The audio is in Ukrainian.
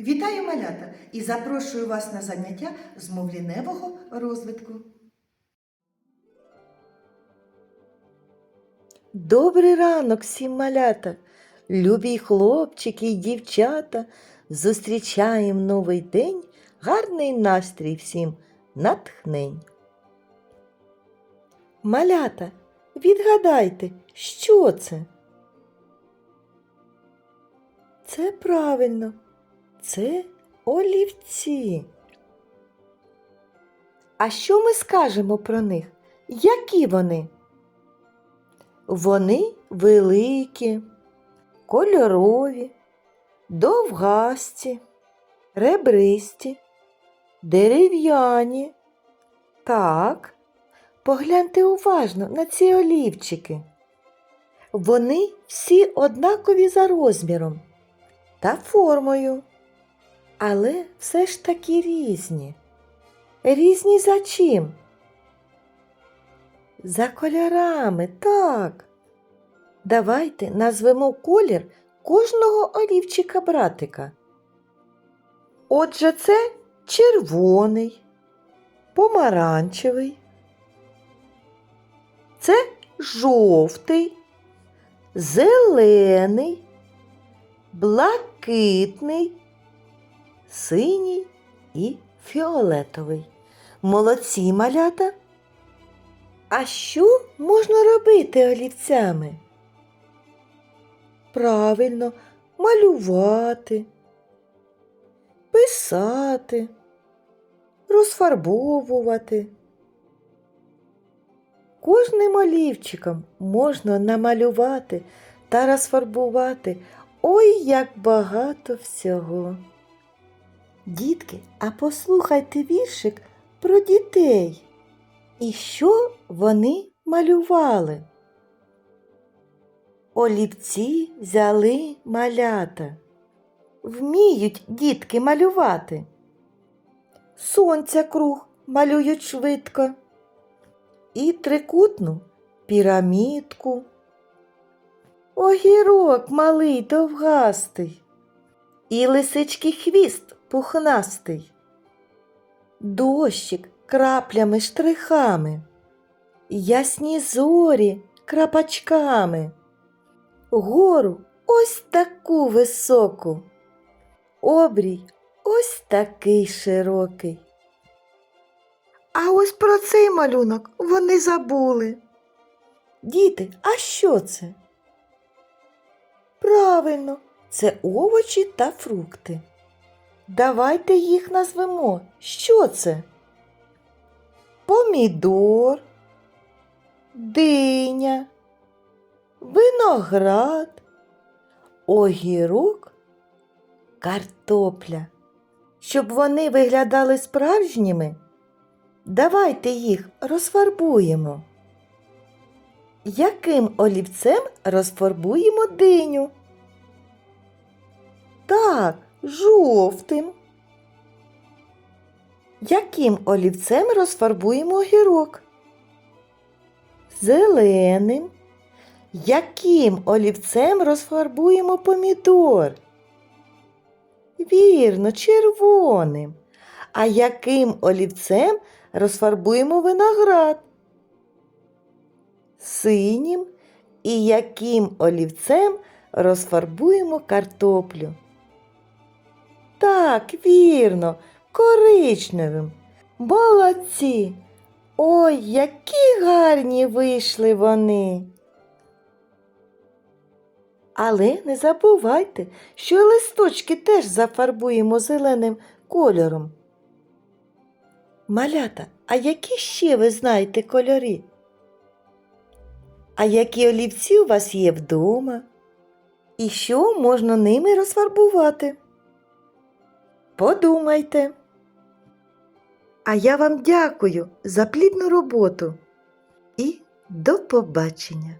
Вітаю малята і запрошую вас на заняття з мовліневого розвитку. Добрий ранок всім малята, любі хлопчики й дівчата. Зустрічаємо новий день, гарний настрій всім натхнень. Малята, відгадайте, що це? Це правильно, це олівці. А що ми скажемо про них? Які вони? Вони великі, кольорові, довгасті, ребристі, дерев'яні. Так, погляньте уважно на ці олівчики. Вони всі однакові за розміром та формою, але все ж таки різні. Різні за чим? За кольорами, так. Давайте назвемо колір кожного олівчика братика. Отже, це червоний, помаранчевий, це жовтий, зелений, блакитний, синій і фіолетовий. Молодці малята! А що можна робити олівцями? Правильно, малювати, писати, розфарбовувати. Кожним олівчиком можна намалювати та розфарбувати ой як багато всього. Дітки, а послухайте віршик про дітей. І що вони малювали? Олівці взяли малята. Вміють дітки малювати. Сонця круг малюють швидко. І трикутну пірамідку. Огірок малий довгастий. І лисички хвіст пухнастий. Дощик краплями штрихами, ясні зорі крапачками, гору ось таку високу, обрій ось такий широкий. А ось про цей малюнок вони забули. Діти, а що це? Правильно, це овочі та фрукти. Давайте їх назвемо. Що це? помідор, диня, виноград, огірок, картопля. Щоб вони виглядали справжніми, давайте їх розфарбуємо. Яким олівцем розфарбуємо диню? Так, жовтим. Яким олівцем розфарбуємо огірок? Зеленим. Яким олівцем розфарбуємо помідор? Вірно, червоним. А яким олівцем розфарбуємо виноград? Синім. І яким олівцем розфарбуємо картоплю? Так, вірно, коричневим. Молодці! Ой, які гарні вийшли вони. Але не забувайте, що листочки теж зафарбуємо зеленим кольором. Малята, а які ще ви знаєте кольори? А які олівці у вас є вдома? І що можна ними розфарбувати? Подумайте. А я вам дякую за плідну роботу і до побачення!